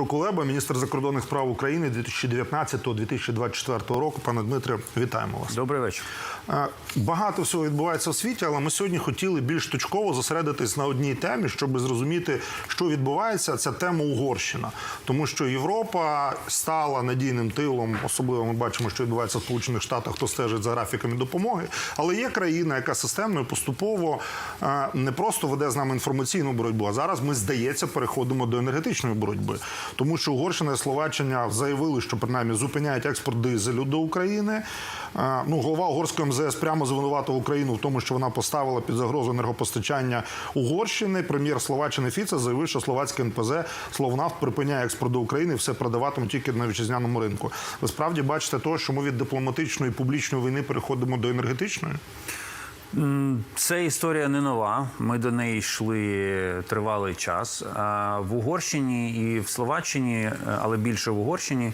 Дмитро Кулеба, міністр закордонних справ України 2019-2024 року. Пане Дмитре, вітаємо вас. Добрий вечір. Е, Багато всього відбувається у світі, але ми сьогодні хотіли більш точково зосередитись на одній темі, щоб зрозуміти, що відбувається. Це тема Угорщина, тому що Європа стала надійним тилом. Особливо ми бачимо, що відбувається в Сполучених Штатах, хто стежить за графіками допомоги. Але є країна, яка системно і поступово е, не просто веде з нами інформаційну боротьбу, а зараз ми здається переходимо до енергетичної боротьби, тому що Угорщина і Словаччина заявили, що принаймні зупиняють експорт дизелю до України. Е, Ну, голова угорської МЗС прямо звинуватив Україну в тому, що вона поставила під загрозу енергопостачання Угорщини. Прем'єр Словаччини Фіце заявив, що словацьке НПЗ Словнафт припиняє експорт до України, і все продаватиме тільки на вітчизняному ринку. Ви справді бачите того, що ми від дипломатичної публічної війни переходимо до енергетичної? Це історія не нова. Ми до неї йшли тривалий час. В Угорщині і в Словаччині, е, але більше в Угорщині,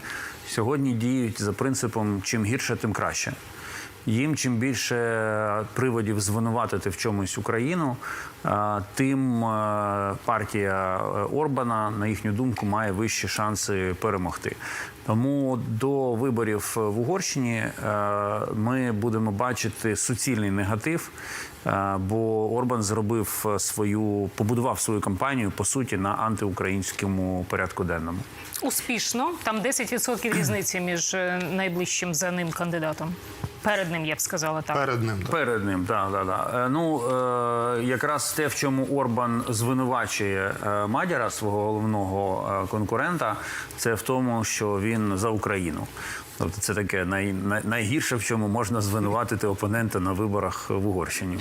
сьогодні діють за принципом чим гірше, тим краще. Їм чим більше приводів звинуватити в чомусь Україну, тим е, партія е, Орбана, на їхню думку, має вищі шанси перемогти. Тому до виборів в Угорщині е, ми будемо бачити суцільний негатив, е, бо Орбан зробив свою побудував свою кампанію по суті на антиукраїнському порядку денному. Успішно. Там 10% різниці між е, найближчим за ним кандидатом. Перед ним я б сказала так. Перед ним так. Перед ним, так, да, да. Ну е, якраз те, в чому Орбан звинувачує е, Мадяра, свого головного е, конкурента, це в тому, що він за Україну. Тобто це таке най, най, найгірше, в чому можна звинуватити опонента на виборах в Угорщині.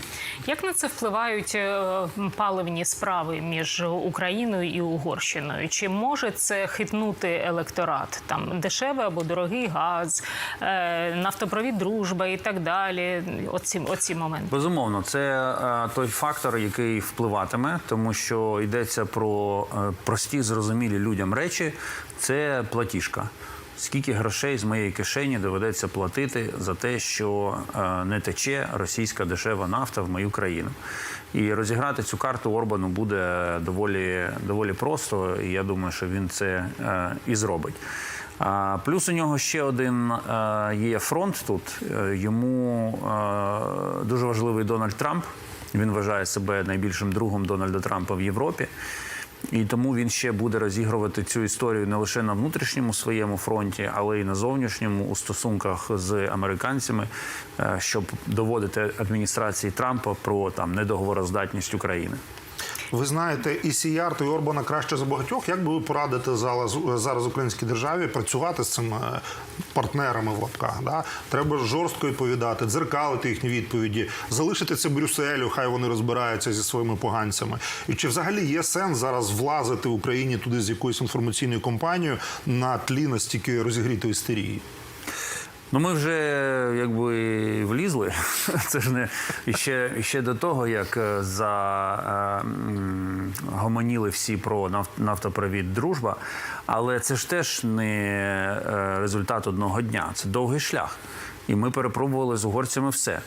Як на це впливають е, паливні справи між Україною і Угорщиною? Чи може це хитнути електорат? Там дешевий або дорогий газ, е, нафтопровід, дружба і так далі. Оці, оці моменти. Безумовно, це е, той фактор, який впливатиме, тому що йдеться про прості, зрозумілі людям речі. Це платіжка. Скільки грошей з моєї кишені доведеться платити за те, що е, не тече російська дешева нафта в мою країну? І розіграти цю карту Орбану буде доволі, доволі просто, і я думаю, що він це е, і зробить. А, Плюс у нього ще один е, є фронт тут. Йому дуже важливий Дональд Трамп. Він вважає себе найбільшим другом Дональда Трампа в Європі. І тому він ще буде розігрувати цю історію не лише на внутрішньому своєму фронті, але й на зовнішньому у стосунках з американцями, е, щоб доводити адміністрації Трампа про там недоговороздатність України. Ви знаєте, і Сіярто, і Орбана краще за багатьох. Як би ви порадите зараз, українській державі працювати з цими партнерами в лапках? Да? Треба жорстко відповідати, дзеркалити їхні відповіді, залишити це Брюсселю, хай вони розбираються зі своїми поганцями. І чи взагалі є сенс зараз влазити в Україні туди з якоюсь інформаційною кампанією на тлі настільки розігрітої істерії? Ну, ми вже якби влізли. Це ж не ще, ще до того, як е, за е, всі про наф- нафтопровід дружба. Але це ж теж не е, результат одного дня. Це довгий шлях. І ми перепробували з угорцями все.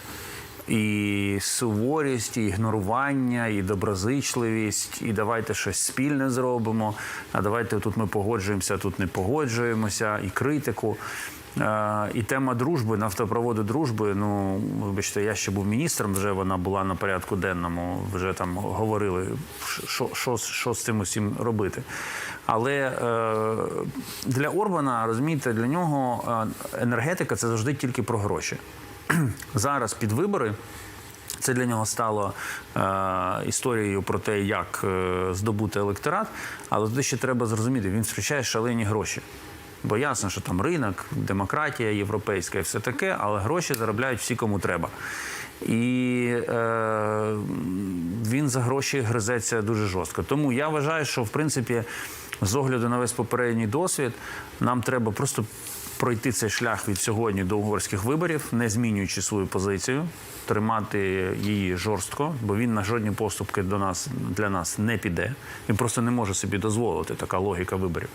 І суворість, і ігнорування, і доброзичливість, і давайте щось спільне зробимо. А давайте тут ми погоджуємося, тут не погоджуємося, і критику. Е, І тема дружби, нафтопроводу дружби. Ну, вибачте, я ще був міністром, вже вона була на порядку денному, вже там говорили, що, що, що з цим усім робити. Але е, для Орбана, розумієте, для нього е, енергетика це завжди тільки про гроші. Зараз під вибори. Це для нього стало е, історією про те, як е, здобути електорат. Але туди ще треба зрозуміти, він втрачає шалені гроші. Бо ясно, що там ринок, демократія європейська і все таке, але гроші заробляють всі, кому треба. І е, він за гроші гризеться дуже жорстко. Тому я вважаю, що в принципі, з огляду на весь попередній досвід, нам треба просто пройти цей шлях від сьогодні до угорських виборів, не змінюючи свою позицію, тримати її жорстко, бо він на жодні поступки до нас для нас не піде. Він просто не може собі дозволити така логіка виборів.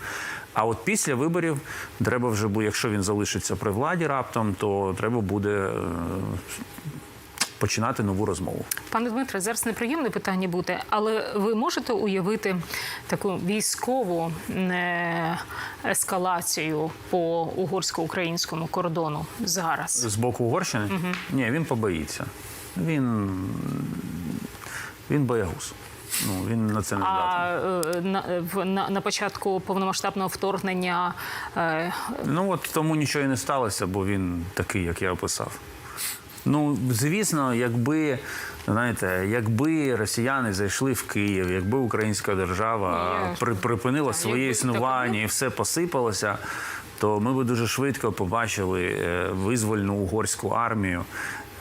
А от після виборів треба вже бо якщо він залишиться при владі раптом, то треба буде. Починати нову розмову. Пане Дмитре, зараз неприємне питання буде, але ви можете уявити таку військову е, ескалацію по угорсько-українському кордону зараз? З боку Угорщини? Ні, він побоїться. Він, він боягуз. Ну, він на це не. А е, на, на, на початку повномасштабного вторгнення е, Ну от тому нічого і не сталося, бо він такий, як я описав. Ну, звісно, якби знаєте, якби росіяни зайшли в Київ, якби українська держава Ну, при, припинила своє існування і все посипалося, то ми би дуже швидко побачили е, визвольну угорську армію.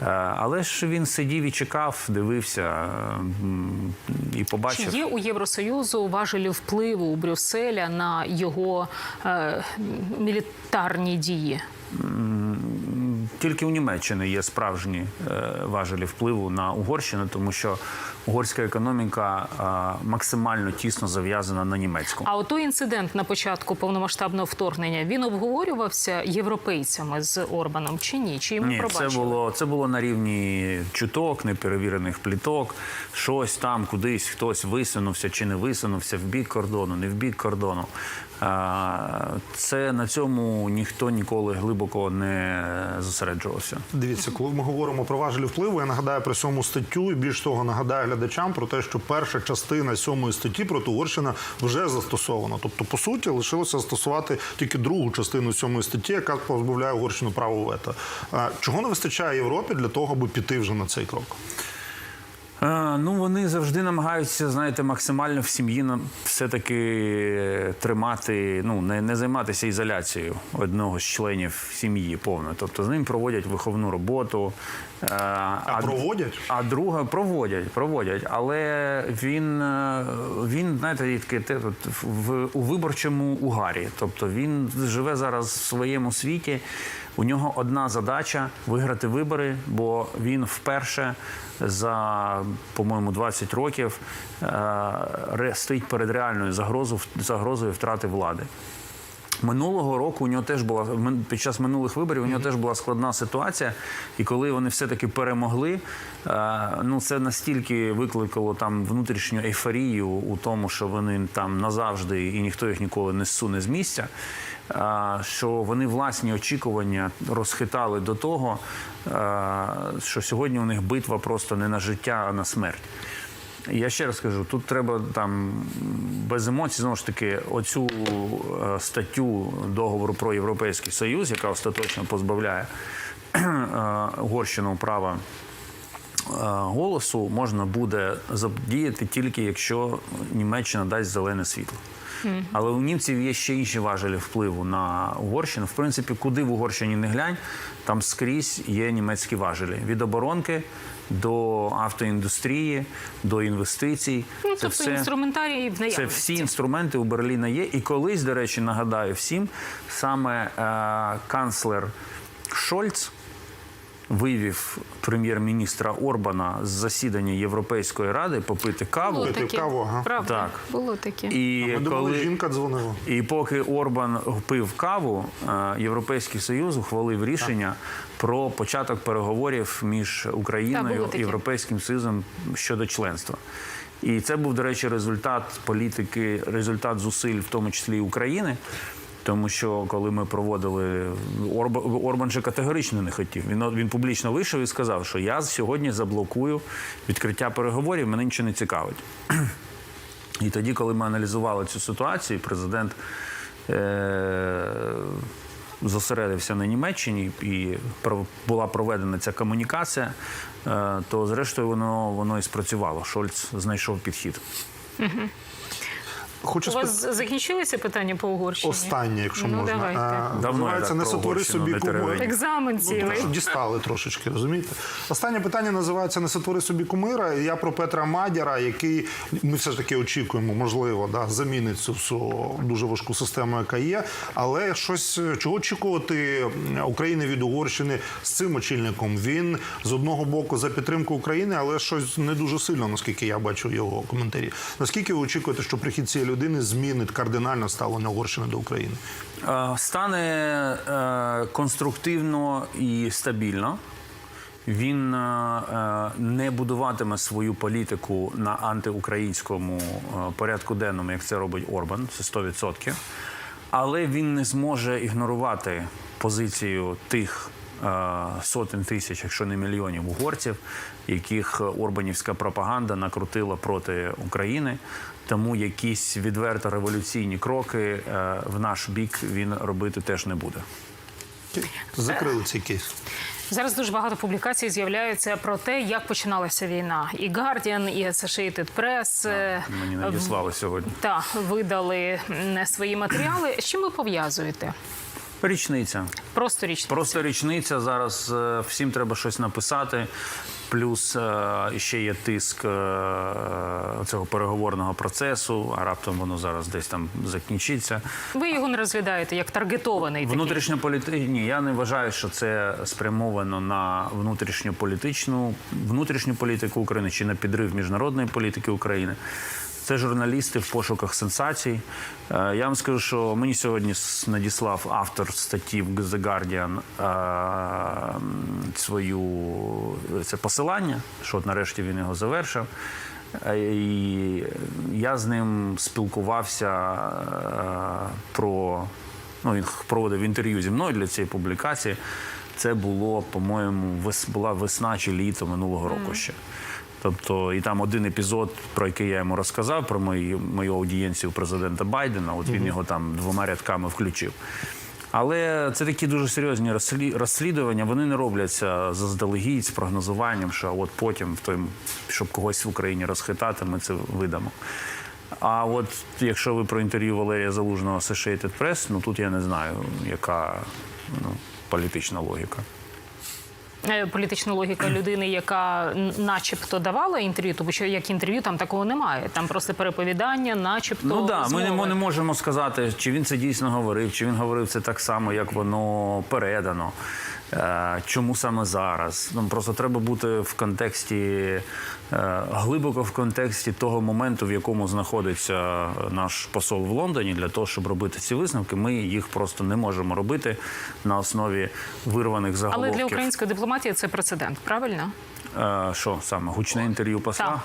Е, Але ж він сидів і чекав, дивився е, і чи побачив. є у Євросоюзу важелі впливу у Брюсселя на його е, мілітарні дії? Тільки у Німеччини є справжні е, важелі впливу на Угорщину, тому що угорська економіка е, максимально тісно зав'язана на німецьку. А отой інцидент на початку повномасштабного вторгнення він обговорювався європейцями з Орбаном чи ні? Чи йому Ні, пробачили? це було це було на рівні чуток, неперевірених пліток. Щось там кудись хтось висунувся чи не висунувся в бік кордону, не в бік кордону. Це на цьому ніхто ніколи глибоко не зосереджувався. Дивіться, коли ми говоримо про важелі впливу, я нагадаю про сьому статтю, і більш того, нагадаю глядачам про те, що перша частина сьомої статті проти Угорщина вже застосована. Тобто, по суті, лишилося застосувати тільки другу частину сьомої статті, яка позбавляє Угорщину право вето. Чого не вистачає Європі для того, аби піти вже на цей крок? Е, Ну, вони завжди намагаються, знаєте, максимально в сім'ї все-таки тримати, ну, не, не займатися ізоляцією одного з членів сім'ї повно. Тобто з ним проводять виховну роботу. е, А проводять? А друга проводять, проводять. Але він, е, він знаєте, таке, в, у виборчому угарі. Тобто він живе зараз в своєму світі. У нього одна задача виграти вибори, бо він вперше за, по-моєму, 20 років е, стоїть перед реальною загрозою, загрозою втрати влади. Минулого року у нього теж була під час минулих виборів. У нього теж була складна ситуація, і коли вони все-таки перемогли, е, ну це настільки викликало там внутрішню ейфорію у тому, що вони там назавжди і ніхто їх ніколи не зсуне з місця. Що вони власні очікування розхитали до того, що сьогодні у них битва просто не на життя, а на смерть. Я ще раз кажу, тут треба там без емоцій знову ж таки оцю е, статтю договору про Європейський Союз, яка остаточно позбавляє е, Угорщину права е, голосу, можна буде задіяти тільки якщо Німеччина дасть зелене світло. Але у німців є ще інші важелі впливу на Угорщину. В принципі, куди в Угорщині не глянь, там скрізь є німецькі важелі від оборонки до автоіндустрії, до інвестицій. Ну, тобто інструментарій в Це всі інструменти у Берліна є. І колись, до речі, нагадаю всім, саме е, канцлер Шольц вивів прем'єр-міністра Орбана з засідання Європейської ради попити каву. Було таке. каву, ага. Правда, Так. було таке. І Ми думали, жінка дзвонила. і поки Орбан пив каву, е, Європейський Союз ухвалив рішення про початок переговорів між Україною і. Європейським Союзом щодо членства. І це був, до речі, результат політики, результат зусиль, в тому числі і України. Тому що коли ми проводили Орба, Орбан же категорично не хотів. Він він публічно вийшов і сказав, що я сьогодні заблокую відкриття переговорів, мене нічого не цікавить. І тоді, коли ми аналізували цю ситуацію, президент е- зосередився на Німеччині і про- була проведена ця комунікація, е- то зрештою воно, воно і спрацювало. Шольц знайшов підхід. Хочу У вас закінчилися питання по Угорщині? Останнє, якщо ну, можна. Давайте. Е, Давно я Називається так не сотвори собі кумира. Екзамен Ну, цілий. трошки дістали трошечки, розумієте? Останнє питання називається Не сотвори собі кумира. Я про Петра Мадяра, який ми все ж таки очікуємо, можливо, да, замінить цю всю дуже важку систему, яка є. Але щось чого очікувати України від Угорщини з цим очільником? Він з одного боку за підтримку України, але щось не дуже сильно, наскільки я бачу його коментарі. Наскільки ви очікуєте, що прихід цієї людини змінить кардинально ставлення Угорщини до України? Е, Стане е, конструктивно і стабільно. Він е, не будуватиме свою політику на антиукраїнському порядку денному, як це робить Орбан, це 100%. Але він не зможе ігнорувати позицію тих сотень тисяч, якщо не мільйонів угорців, яких орбанівська пропаганда накрутила проти України. Тому якісь відверто революційні кроки е, в наш бік він робити теж не буде. Закрили цей кейс. Зараз дуже багато публікацій з'являються про те, як починалася війна. І Guardian, і Associated Press е, Мені надіслали сьогодні. та видали свої матеріали. З чим ви пов'язуєте? Річниця. Просто річ. Просто річниця. Зараз е, всім треба щось написати. Плюс е, ще є тиск е, цього переговорного процесу, а раптом воно зараз десь там закінчиться. Ви його не розглядаєте як таргетований такий? Внутрішньополітичні ні, я не вважаю, що це спрямовано на внутрішньополітичну внутрішню політику України чи на підрив міжнародної політики України. Це журналісти в пошуках сенсацій. Е, Я вам скажу, що мені сьогодні надіслав автор статті в The Guardian е, свою це посилання, що от нарешті він його завершив. Е, І я з ним спілкувався про ну, він проводив інтерв'ю зі мною для цієї публікації. Це було, по-моєму, вес, була весна чи літо минулого року ще. Тобто, і там один епізод, про який я йому розказав, про мою, мою аудієнцію президента Байдена, от він його там двома рядками включив. Але це такі дуже серйозні розслідування. Вони не робляться заздалегідь з прогнозуванням, що от потім, в той, щоб когось в Україні розхитати, ми це видамо. А от якщо ви про інтерв'ю Валерія Залужного Associated Press, ну тут я не знаю, яка ну, політична логіка. Е, Політична логіка людини, яка начебто давала інтерв'ю, тому що як інтерв'ю там такого немає. Там просто переповідання, начебто. Ну да, ми не, ми не можемо сказати, чи він це дійсно говорив, чи він говорив це так само, як воно передано. Е, Чому саме зараз? Ну просто треба бути в контексті е, глибоко в контексті того моменту, в якому знаходиться наш посол в Лондоні, для того, щоб робити ці висновки. Ми їх просто не можемо робити на основі вирваних Але для української дипломатії це прецедент, правильно? Е, Що саме гучне інтерв'ю посла? Так.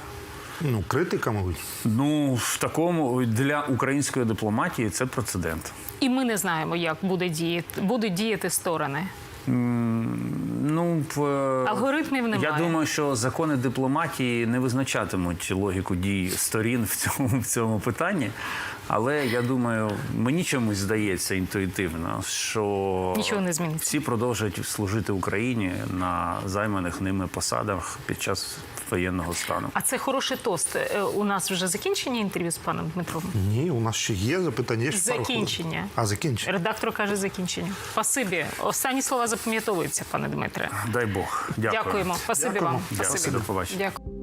Ну, критика, мабуть. Ну в такому для української дипломатії це прецедент. І ми не знаємо, як буде діяти, будуть діяти сторони. Ну в е, Алгоритмів немає. Я думаю, що закони дипломатії не визначатимуть логіку дій сторін в цьому в цьому питанні. Але я думаю, мені чомусь здається інтуїтивно, що Нічого не зміниться. всі продовжують служити Україні на займаних ними посадах під час воєнного стану. А це хороший тост. Е, У нас вже закінчення інтерв'ю з паном Дмитром. Ні, у нас ще є запитання. Є ще пару. Закінчення. А, закінчення. Редактор каже закінчення. Спасибі. Останні слова запам'ятовуються, пане Дмитре. Дай Бог. Дякую. Дякуємо. Спасибі Дякуємо. вам. Дякую. Спасибі. До побачення. Дякую.